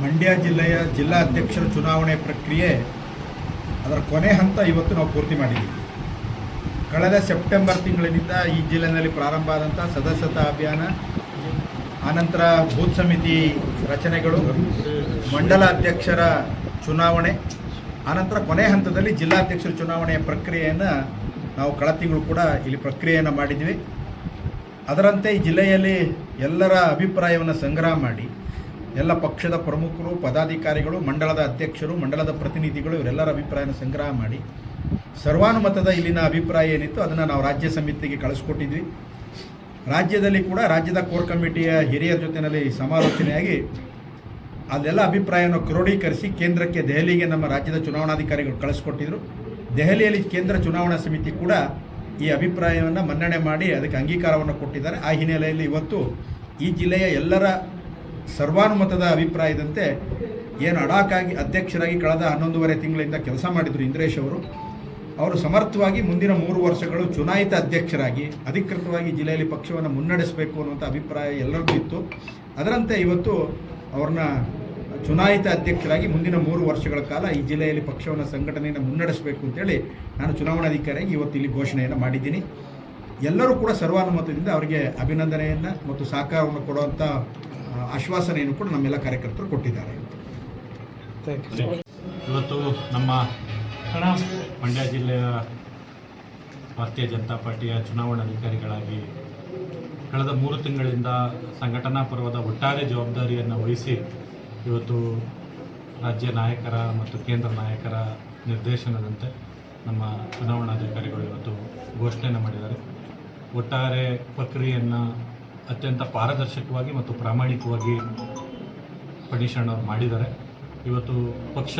ಮಂಡ್ಯ ಜಿಲ್ಲೆಯ ಜಿಲ್ಲಾ ಅಧ್ಯಕ್ಷರ ಚುನಾವಣೆ ಪ್ರಕ್ರಿಯೆ ಅದರ ಕೊನೆ ಹಂತ ಇವತ್ತು ನಾವು ಪೂರ್ತಿ ಮಾಡಿದ್ದೀವಿ. ಕಳೆದ ಸೆಪ್ಟೆಂಬರ್ ತಿಂಗಳಿನಿಂದ ಈ ಜಿಲ್ಲೆಯಲ್ಲಿ ಪ್ರಾರಂಭ ಆದಂಥ ಸದಸ್ಯತಾ ಅಭಿಯಾನ ಆನಂತರ ಬೂತ್ ಸಮಿತಿ ರಚನೆಗಳು ಮಂಡಲ ಅಧ್ಯಕ್ಷರ ಚುನಾವಣೆ ಆನಂತರ ಕೊನೆ ಹಂತದಲ್ಲಿ ಜಿಲ್ಲಾಧ್ಯಕ್ಷರ ಚುನಾವಣೆಯ ಪ್ರಕ್ರಿಯೆಯನ್ನು ನಾವು ಕಳೆ ತಿಂಗಳು ಕೂಡ ಇಲ್ಲಿ ಪ್ರಕ್ರಿಯೆಯನ್ನು ಮಾಡಿದ್ವಿ ಅದರಂತೆ ಈ ಜಿಲ್ಲೆಯಲ್ಲಿ ಎಲ್ಲರ ಅಭಿಪ್ರಾಯವನ್ನು ಸಂಗ್ರಹ ಮಾಡಿ ಎಲ್ಲ ಪಕ್ಷದ ಪ್ರಮುಖರು, ಪದಾಧಿಕಾರಿಗಳು, ಮಂಡಲದ ಅಧ್ಯಕ್ಷರು, ಮಂಡಲದ ಪ್ರತಿನಿಧಿಗಳು, ಇವರೆಲ್ಲರ ಅಭಿಪ್ರಾಯನ ಸಂಗ್ರಹ ಮಾಡಿ. ಸರ್ವಾನುಮತದ ಇಲ್ಲಿನ ಅಭಿಪ್ರಾಯ ಏನಿತ್ತು ಅದನ್ನು ನಾವು ರಾಜ್ಯ ಸಮಿತಿಗೆ ಕಳಿಸ್ಕೊಟ್ಟಿದ್ವಿ. ರಾಜ್ಯದಲ್ಲಿ ಕೂಡ ರಾಜ್ಯದ ಕೋರ್ ಕಮಿಟಿಯ ಹಿರಿಯರ ಜೊತೆಯಲ್ಲಿ ಸಮಾಲೋಚನೆಯಾಗಿ ಅದೆಲ್ಲ ಅಭಿಪ್ರಾಯವನ್ನು ಕ್ರೋಢೀಕರಿಸಿ ಕೇಂದ್ರಕ್ಕೆ ದೆಹಲಿಗೆ ನಮ್ಮ ರಾಜ್ಯದ ಚುನಾವಣಾಧಿಕಾರಿಗಳು ಕಳಿಸ್ಕೊಟ್ಟಿದ್ರು. ದೆಹಲಿಯಲ್ಲಿ ಕೇಂದ್ರ ಚುನಾವಣಾ ಸಮಿತಿ ಕೂಡ ಈ ಅಭಿಪ್ರಾಯವನ್ನು ಮನ್ನಣೆ ಮಾಡಿ ಅದಕ್ಕೆ ಅಂಗೀಕಾರವನ್ನು ಕೊಟ್ಟಿದ್ದಾರೆ. ಆ ಹಿನ್ನೆಲೆಯಲ್ಲಿ ಇವತ್ತು ಈ ಜಿಲ್ಲೆಯ ಎಲ್ಲರ ಸರ್ವಾನುಮತದ ಅಭಿಪ್ರಾಯದಂತೆ ಏನು ಅಡಾಕಾಗಿ ಅಧ್ಯಕ್ಷರಾಗಿ ಕಳೆದ ಹನ್ನೊಂದೂವರೆ ತಿಂಗಳಿಂದ ಕೆಲಸ ಮಾಡಿದರು ಇಂದ್ರೇಶ್ ಅವರು. ಅವರು ಸಮರ್ಥವಾಗಿ ಮುಂದಿನ ಮೂರು ವರ್ಷಗಳು ಚುನಾಯಿತ ಅಧ್ಯಕ್ಷರಾಗಿ, ಅಧಿಕೃತವಾಗಿ ಜಿಲ್ಲೆಯಲ್ಲಿ ಪಕ್ಷವನ್ನು ಮುನ್ನಡೆಸಬೇಕು ಅನ್ನುವಂಥ ಅಭಿಪ್ರಾಯ ಎಲ್ಲರಿಗೂ ಇತ್ತು. ಅದರಂತೆ ಇವತ್ತು ಅವ್ರನ್ನ ಚುನಾಯಿತ ಅಧ್ಯಕ್ಷರಾಗಿ ಮುಂದಿನ ಮೂರು ವರ್ಷಗಳ ಕಾಲ ಈ ಜಿಲ್ಲೆಯಲ್ಲಿ ಪಕ್ಷವನ್ನು ಸಂಘಟನೆಯನ್ನು ಮುನ್ನಡೆಸಬೇಕು ಅಂತೇಳಿ ನಾನು ಚುನಾವಣಾಧಿಕಾರಿಯಾಗಿ ಇವತ್ತು ಇಲ್ಲಿ ಘೋಷಣೆಯನ್ನು ಮಾಡಿದ್ದೀನಿ. ಎಲ್ಲರೂ ಕೂಡ ಸರ್ವಾನುಮತದಿಂದ ಅವರಿಗೆ ಅಭಿನಂದನೆಯನ್ನು ಮತ್ತು ಸಹಕಾರವನ್ನು ಕೊಡುವಂಥ ಆಶ್ವಾಸನೆಯನ್ನು ಕೂಡ ನಮ್ಮೆಲ್ಲ ಕಾರ್ಯಕರ್ತರು ಕೊಟ್ಟಿದ್ದಾರೆ. ಇವತ್ತು ನಮ್ಮ ಮಂಡ್ಯ ಜಿಲ್ಲೆಯ ಭಾರತೀಯ ಜನತಾ ಪಾರ್ಟಿಯ ಚುನಾವಣಾಧಿಕಾರಿಗಳಾಗಿ ಕಳೆದ ಮೂರು ತಿಂಗಳಿಂದ ಸಂಘಟನಾ ಪರ್ವದ ಒಟ್ಟಾರೆ ಜವಾಬ್ದಾರಿಯನ್ನು ವಹಿಸಿ ಇವತ್ತು ರಾಜ್ಯ ನಾಯಕರ ಮತ್ತು ಕೇಂದ್ರ ನಾಯಕರ ನಿರ್ದೇಶನದಂತೆ ನಮ್ಮ ಚುನಾವಣಾಧಿಕಾರಿಗಳು ಇವತ್ತು ಘೋಷಣೆಯನ್ನು ಮಾಡಿದ್ದಾರೆ. ಒಟ್ಟಾರೆ ಪ್ರಕ್ರಿಯೆಯನ್ನು ಅತ್ಯಂತ ಪಾರದರ್ಶಕವಾಗಿ ಮತ್ತು ಪ್ರಾಮಾಣಿಕವಾಗಿ ಪಣೀಶಣ್ಣ ಅವರು ಮಾಡಿದ್ದಾರೆ. ಇವತ್ತು ಪಕ್ಷ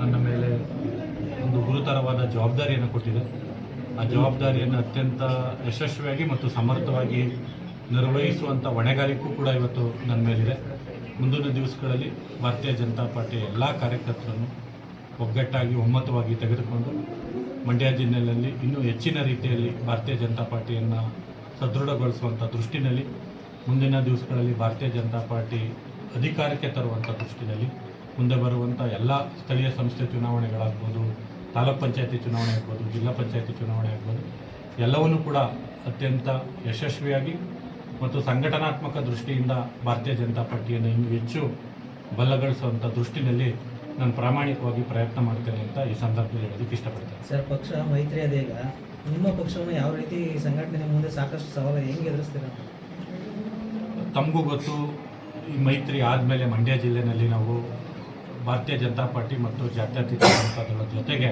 ನನ್ನ ಮೇಲೆ ಒಂದು ಗುರುತರವಾದ ಜವಾಬ್ದಾರಿಯನ್ನು ಕೊಟ್ಟಿದೆ. ಆ ಜವಾಬ್ದಾರಿಯನ್ನು ಅತ್ಯಂತ ಯಶಸ್ವಿಯಾಗಿ ಮತ್ತು ಸಮರ್ಥವಾಗಿ ನಿರ್ವಹಿಸುವಂಥ ಹೊಣೆಗಾರಿಕೆಯೂ ಕೂಡ ಇವತ್ತು ನನ್ನ ಮೇಲಿದೆ. ಮುಂದಿನ ದಿವಸಗಳಲ್ಲಿ ಭಾರತೀಯ ಜನತಾ ಪಾರ್ಟಿಯ ಎಲ್ಲ ಕಾರ್ಯಕರ್ತರನ್ನು ಒಗ್ಗಟ್ಟಾಗಿ, ಒಮ್ಮತವಾಗಿ ತೆಗೆದುಕೊಂಡು ಮಂಡ್ಯ ಜಿಲ್ಲೆಯಲ್ಲಿ ಇನ್ನೂ ಹೆಚ್ಚಿನ ರೀತಿಯಲ್ಲಿ ಭಾರತೀಯ ಜನತಾ ಪಾರ್ಟಿಯನ್ನು ಸದೃಢಗೊಳಿಸುವಂಥ ದೃಷ್ಟಿನಲ್ಲಿ ಮುಂದಿನ ದಿವಸಗಳಲ್ಲಿ ಭಾರತೀಯ ಜನತಾ ಪಾರ್ಟಿ ಅಧಿಕಾರಕ್ಕೆ ತರುವಂಥ ದೃಷ್ಟಿನಲ್ಲಿ ಮುಂದೆ ಬರುವಂಥ ಎಲ್ಲ ಸ್ಥಳೀಯ ಸಂಸ್ಥೆ ಚುನಾವಣೆಗಳಾಗ್ಬೋದು, ತಾಲೂಕ್ ಪಂಚಾಯತಿ ಚುನಾವಣೆ ಆಗ್ಬೋದು, ಜಿಲ್ಲಾ ಪಂಚಾಯತಿ ಚುನಾವಣೆ ಆಗ್ಬೋದು, ಎಲ್ಲವನ್ನೂ ಕೂಡ ಅತ್ಯಂತ ಯಶಸ್ವಿಯಾಗಿ ಮತ್ತು ಸಂಘಟನಾತ್ಮಕ ದೃಷ್ಟಿಯಿಂದ ಭಾರತೀಯ ಜನತಾ ಪಾರ್ಟಿಯನ್ನು ಇನ್ನೂ ಹೆಚ್ಚು ಬಲಗೊಳಿಸುವಂಥ ದೃಷ್ಟಿನಲ್ಲಿ ನಾನು ಪ್ರಾಮಾಣಿಕವಾಗಿ ಪ್ರಯತ್ನ ಮಾಡ್ತೇನೆ ಅಂತ ಈ ಸಂದರ್ಭದಲ್ಲಿ ಹೇಳೋದಕ್ಕೆ ಇಷ್ಟಪಡ್ತೇನೆ. ಸರ್, ಪಕ್ಷ ಮೈತ್ರಿ ಅದೇ ಈಗ. ನಿಮ್ಮ ಪಕ್ಷವನ್ನು ಯಾವ ರೀತಿ ಸಂಘಟನೆ ಮುಂದೆ ಸಾಕಷ್ಟು ಸವಾಲು ಹೆಂಗೆ ಎದುರಿಸ್ತೀರ? ತಮಗೂ ಗೊತ್ತು, ಈ ಮೈತ್ರಿ ಆದಮೇಲೆ ಮಂಡ್ಯ ಜಿಲ್ಲೆನಲ್ಲಿ ನಾವು ಭಾರತೀಯ ಜನತಾ ಪಾರ್ಟಿ ಮತ್ತು ಜಾತ್ಯತೀತ ಜನತಾದಳ ಜೊತೆಗೆ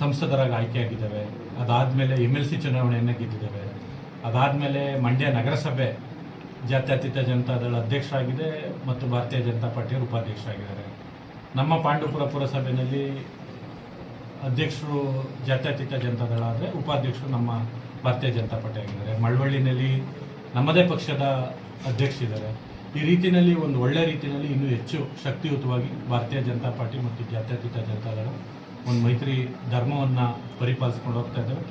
ಸಂಸದರಾಗಿ ಆಯ್ಕೆಯಾಗಿದ್ದೇವೆ. ಅದಾದಮೇಲೆ ಎಂ ಎಲ್ ಸಿ ಚುನಾವಣೆಯನ್ನು ಗೆದ್ದಿದ್ದೇವೆ. ಅದಾದಮೇಲೆ ಮಂಡ್ಯ ನಗರಸಭೆ ಜಾತ್ಯತೀತ ಜನತಾದಳ ಅಧ್ಯಕ್ಷರಾಗಿದೆ ಮತ್ತು ಭಾರತೀಯ ಜನತಾ ಪಾರ್ಟಿಯವರು ಉಪಾಧ್ಯಕ್ಷರಾಗಿದ್ದಾರೆ. ನಮ್ಮ ಪಾಂಡುಪುರ ಪುರಸಭೆಯಲ್ಲಿ ಅಧ್ಯಕ್ಷರು ಜಾತ್ಯತೀತ ಜನತಾದಳ ಆದರೆ ಉಪಾಧ್ಯಕ್ಷರು ನಮ್ಮ ಭಾರತೀಯ ಜನತಾ ಪಾರ್ಟಿ ಆಗಿದ್ದಾರೆ. ಮಳವಳ್ಳಿನಲ್ಲಿ ನಮ್ಮದೇ ಪಕ್ಷದ ಅಧ್ಯಕ್ಷರಿದ್ದಾರೆ. ಈ ರೀತಿಯಲ್ಲಿ ಒಂದು ಒಳ್ಳೆಯ ರೀತಿಯಲ್ಲಿ ಇನ್ನೂ ಹೆಚ್ಚು ಶಕ್ತಿಯುತವಾಗಿ ಭಾರತೀಯ ಜನತಾ ಪಾರ್ಟಿ ಮತ್ತು ಜಾತ್ಯತೀತ ಜನತಾ ದಳ ಒಂದು ಮೈತ್ರಿ ಧರ್ಮವನ್ನು ಪರಿಪಾಲಿಸ್ಕೊಂಡು ಹೋಗ್ತಾ ಇದ್ದಾರೆ.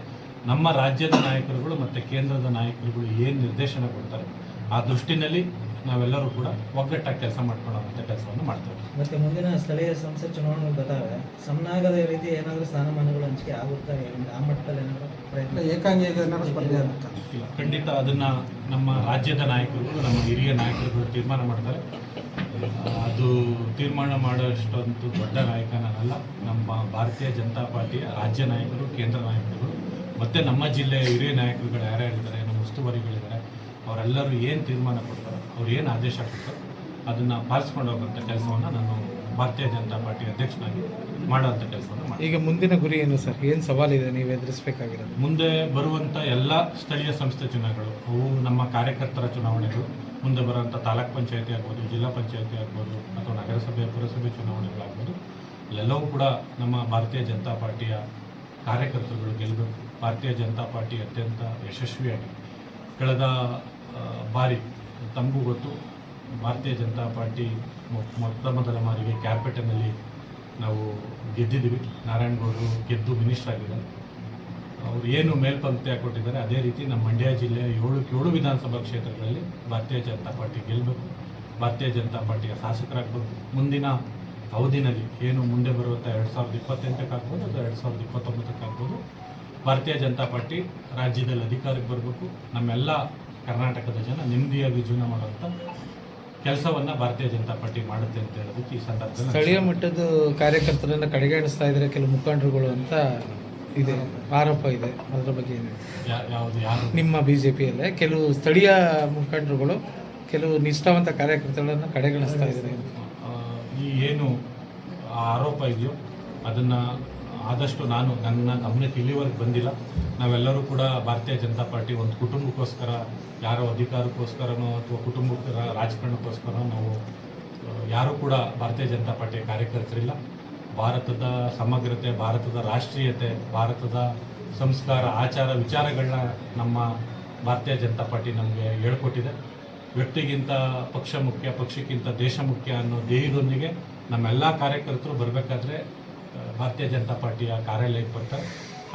ನಮ್ಮ ರಾಜ್ಯದ ನಾಯಕರುಗಳು ಮತ್ತು ಕೇಂದ್ರದ ನಾಯಕರುಗಳು ಏನು ನಿರ್ದೇಶನ ಕೊಡ್ತಾರೆ? ಆ ದೃಷ್ಟಿನಲ್ಲಿ ನಾವೆಲ್ಲರೂ ಕೂಡ ಒಗ್ಗಟ್ಟಾಗಿ ಕೆಲಸ ಮಾಡ್ಕೊಳ್ಳೋವಂಥ ಕೆಲಸವನ್ನು ಮಾಡ್ತೇವೆ. ಮತ್ತೆ ಮುಂದಿನ ಸ್ಥಳೀಯ ಸಂಸ್ಥೆ ಚುನಾವಣೆ ಬಂದಾಗ ಸಮನಾಗದ ರೀತಿ ಏನಾದರೂ ಸ್ಥಾನಮಾನಗಳು ಹಂಚಿಕೆ ಆಗುತ್ತೆ ಆ ಮಟ್ಟದಲ್ಲಿ ಏನಾದರೂ ಪ್ರಯತ್ನ ಏಕಾಂಗಿ ಏನಾದರೂ ಸ್ಪರ್ಧೆ ಆಗುತ್ತಾ? ಇಲ್ಲ ಖಂಡಿತ ಅದನ್ನು ನಮ್ಮ ರಾಜ್ಯದ ನಾಯಕರುಗಳು ನಮ್ಮ ಹಿರಿಯ ನಾಯಕರುಗಳು ತೀರ್ಮಾನ ಮಾಡ್ತಾರೆ. ಅದು ತೀರ್ಮಾನ ಮಾಡೋಷ್ಟೊಂದು ದೊಡ್ಡ ನಾಯಕ ನಾನಲ್ಲ ನಮ್ಮ ಭಾರತೀಯ ಜನತಾ ಪಾರ್ಟಿಯ ರಾಜ್ಯ ನಾಯಕರು ಕೇಂದ್ರ ನಾಯಕರುಗಳು ಮತ್ತು ನಮ್ಮ ಜಿಲ್ಲೆಯ ಹಿರಿಯ ನಾಯಕರುಗಳು ಯಾರ್ಯಾರಿದ್ದಾರೆ ನಮ್ಮ ಉಸ್ತುವಾರಿಗಳಿದ್ದಾರೆ ಅವರೆಲ್ಲರೂ ಏನು ತೀರ್ಮಾನ ಕೊಡ್ತಾರೆ ಅವ್ರು ಏನು ಆದೇಶ ಕೊಡ್ತಾರೆ ಅದನ್ನು ಪಾಲಿಸ್ಕೊಂಡು ಹೋಗುವಂಥ ಕೆಲಸವನ್ನು ನಾನು ಭಾರತೀಯ ಜನತಾ ಪಾರ್ಟಿ ಅಧ್ಯಕ್ಷನಾಗಿ ಮಾಡುವಂಥ ಕೆಲಸವನ್ನು ಮಾಡ್ತೀನಿ. ಈಗ ಮುಂದಿನ ಗುರಿ ಏನು ಸರ್? ಏನು ಸವಾಲಿದೆ ನೀವು ಎದುರಿಸಬೇಕಾಗಿರೋದು? ಮುಂದೆ ಬರುವಂಥ ಎಲ್ಲ ಸ್ಥಳೀಯ ಸಂಸ್ಥೆ ಚುನಾವಣೆಗಳು ಅವು ನಮ್ಮ ಕಾರ್ಯಕರ್ತರ ಚುನಾವಣೆಗಳು ಮುಂದೆ ಬರುವಂಥ ತಾಲೂಕ್ ಪಂಚಾಯತಿ ಆಗ್ಬೋದು ಜಿಲ್ಲಾ ಪಂಚಾಯತಿ ಆಗ್ಬೋದು ಅಥವಾ ನಗರಸಭೆ ಪುರಸಭೆ ಚುನಾವಣೆಗಳಾಗ್ಬೋದು ಇಲ್ಲೆಲ್ಲವೂ ಕೂಡ ನಮ್ಮ ಭಾರತೀಯ ಜನತಾ ಪಾರ್ಟಿಯ ಕಾರ್ಯಕರ್ತರುಗಳು ಗೆಲ್ಲಬೇಕು. ಭಾರತೀಯ ಜನತಾ ಪಾರ್ಟಿ ಅತ್ಯಂತ ಯಶಸ್ವಿಯಾಗಿ ಕಳೆದ ಬಾರಿ, ತಮಗೂ ಗೊತ್ತು, ಭಾರತೀಯ ಜನತಾ ಪಾರ್ಟಿ ಮೊತ್ತ ಮೊದಲ ಮಾರಿಗೆ ಕ್ಯಾಪಿಟಲ್ನಲ್ಲಿ ನಾವು ಗೆದ್ದಿದ್ದೀವಿ. ನಾರಾಯಣಗೌಡರು ಗೆದ್ದು ಮಿನಿಸ್ಟರ್ ಆಗಿದ್ದಾರೆ. ಅವರು ಏನು ಮೇಲ್ಪಂಕ್ತಿ ಹಾಕ್ಕೊಟ್ಟಿದ್ದಾರೆ ಅದೇ ರೀತಿ ನಮ್ಮ ಮಂಡ್ಯ ಜಿಲ್ಲೆಯ ಏಳು ಏಳು ವಿಧಾನಸಭಾ ಕ್ಷೇತ್ರಗಳಲ್ಲಿ ಭಾರತೀಯ ಜನತಾ ಪಾರ್ಟಿ ಗೆಲ್ಲಬೇಕು. ಭಾರತೀಯ ಜನತಾ ಪಾರ್ಟಿಯ ಶಾಸಕರಾಗಬೇಕು. ಮುಂದಿನ ಅವಧಿನಲ್ಲಿ ಏನು ಮುಂದೆ ಬರುವಂಥ ಎರಡು ಸಾವಿರದ ಇಪ್ಪತ್ತೆಂಟಕ್ಕಾಗ್ಬೋದು ಅಥವಾ ಎರಡು ಸಾವಿರದ ಇಪ್ಪತ್ತೊಂಬತ್ತಕ್ಕಾಗ್ಬೋದು ಭಾರತೀಯ ಜನತಾ ಪಾರ್ಟಿ ರಾಜ್ಯದಲ್ಲಿ ಅಧಿಕಾರಕ್ಕೆ ಬರಬೇಕು. ನಮ್ಮೆಲ್ಲ ಕರ್ನಾಟಕದ ಜನ ನೆಮ್ಮದಿಯಾಗಿ ಜೀವನ ಮಾಡುವಂಥ ಕೆಲಸವನ್ನು ಭಾರತೀಯ ಜನತಾ ಪಾರ್ಟಿ ಮಾಡುತ್ತೆ ಅಂತ ಹೇಳೋದಕ್ಕೆ ಈ ಸಂದರ್ಭದಲ್ಲಿ ಸ್ಥಳೀಯ ಮಟ್ಟದ ಕಾರ್ಯಕರ್ತರನ್ನ ಕಡೆಗಣಿಸ್ತಾ ಇದ್ದಾರೆ ಕೆಲವು ಮುಖಂಡರುಗಳು ಅಂತ ಇದೆ ಆರೋಪ ಇದೆ. ಅದರ ಬಗ್ಗೆ ಏನು ಯಾವುದು ಯಾರು? ನಿಮ್ಮ ಬಿ ಜೆ ಪಿಯಲ್ಲೇ ಕೆಲವು ಸ್ಥಳೀಯ ಮುಖಂಡರುಗಳು ಕೆಲವು ನಿಷ್ಠಾವಂತ ಕಾರ್ಯಕರ್ತರನ್ನ ಕಡೆಗಣಿಸ್ತಾ ಇದ್ದಾರೆ ಈ ಏನು ಆ ಆರೋಪ ಇದೆಯೋ ಅದನ್ನು ಆದಷ್ಟು ನಾನು ನನ್ನ ಗಮನಕ್ಕೆ ಇಲ್ಲಿವರೆಗೆ ಬಂದಿಲ್ಲ. ನಾವೆಲ್ಲರೂ ಕೂಡ ಭಾರತೀಯ ಜನತಾ ಪಾರ್ಟಿ ಒಂದು ಕುಟುಂಬಕ್ಕೋಸ್ಕರ, ಯಾರೋ ಅಧಿಕಾರಕ್ಕೋಸ್ಕರನೋ ಅಥವಾ ಕುಟುಂಬಕ್ಕರ ರಾಜಕಾರಣಕ್ಕೋಸ್ಕರ ನಾವು ಯಾರೂ ಕೂಡ ಭಾರತೀಯ ಜನತಾ ಪಾರ್ಟಿಯ ಕಾರ್ಯಕರ್ತರಿಲ್ಲ. ಭಾರತದ ಸಮಗ್ರತೆ, ಭಾರತದ ರಾಷ್ಟ್ರೀಯತೆ, ಭಾರತದ ಸಂಸ್ಕಾರ, ಆಚಾರ ವಿಚಾರಗಳನ್ನ ನಮ್ಮ ಭಾರತೀಯ ಜನತಾ ಪಾರ್ಟಿ ನಮಗೆ ಹೇಳ್ಕೊಟ್ಟಿದೆ. ವ್ಯಕ್ತಿಗಿಂತ ಪಕ್ಷ ಮುಖ್ಯ, ಪಕ್ಷಕ್ಕಿಂತ ದೇಶ ಮುಖ್ಯ ಅನ್ನೋ ಧ್ಯೇಯದೊಂದಿಗೆ ನಮ್ಮೆಲ್ಲ ಕಾರ್ಯಕರ್ತರು ಬರಬೇಕಾದ್ರೆ ಭಾರತೀಯ ಜನತಾ ಪಾರ್ಟಿಯ ಕಾರ್ಯಾಲಯಕ್ಕೆ ಬರ್ತಾರೆ.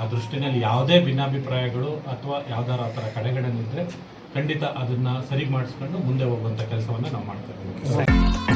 ಆ ದೃಷ್ಟಿನಲ್ಲಿ ಯಾವುದೇ ಭಿನ್ನಾಭಿಪ್ರಾಯಗಳು ಅಥವಾ ಯಾವ್ದಾರು ಆ ಥರ ಕಡೆಗಣನೆ ಇದ್ದರೆ ಖಂಡಿತ ಅದನ್ನು ಸರಿ ಮಾಡಿಸ್ಕೊಂಡು ಮುಂದೆ ಹೋಗುವಂಥ ಕೆಲಸವನ್ನು ನಾವು ಮಾಡ್ತೇವೆ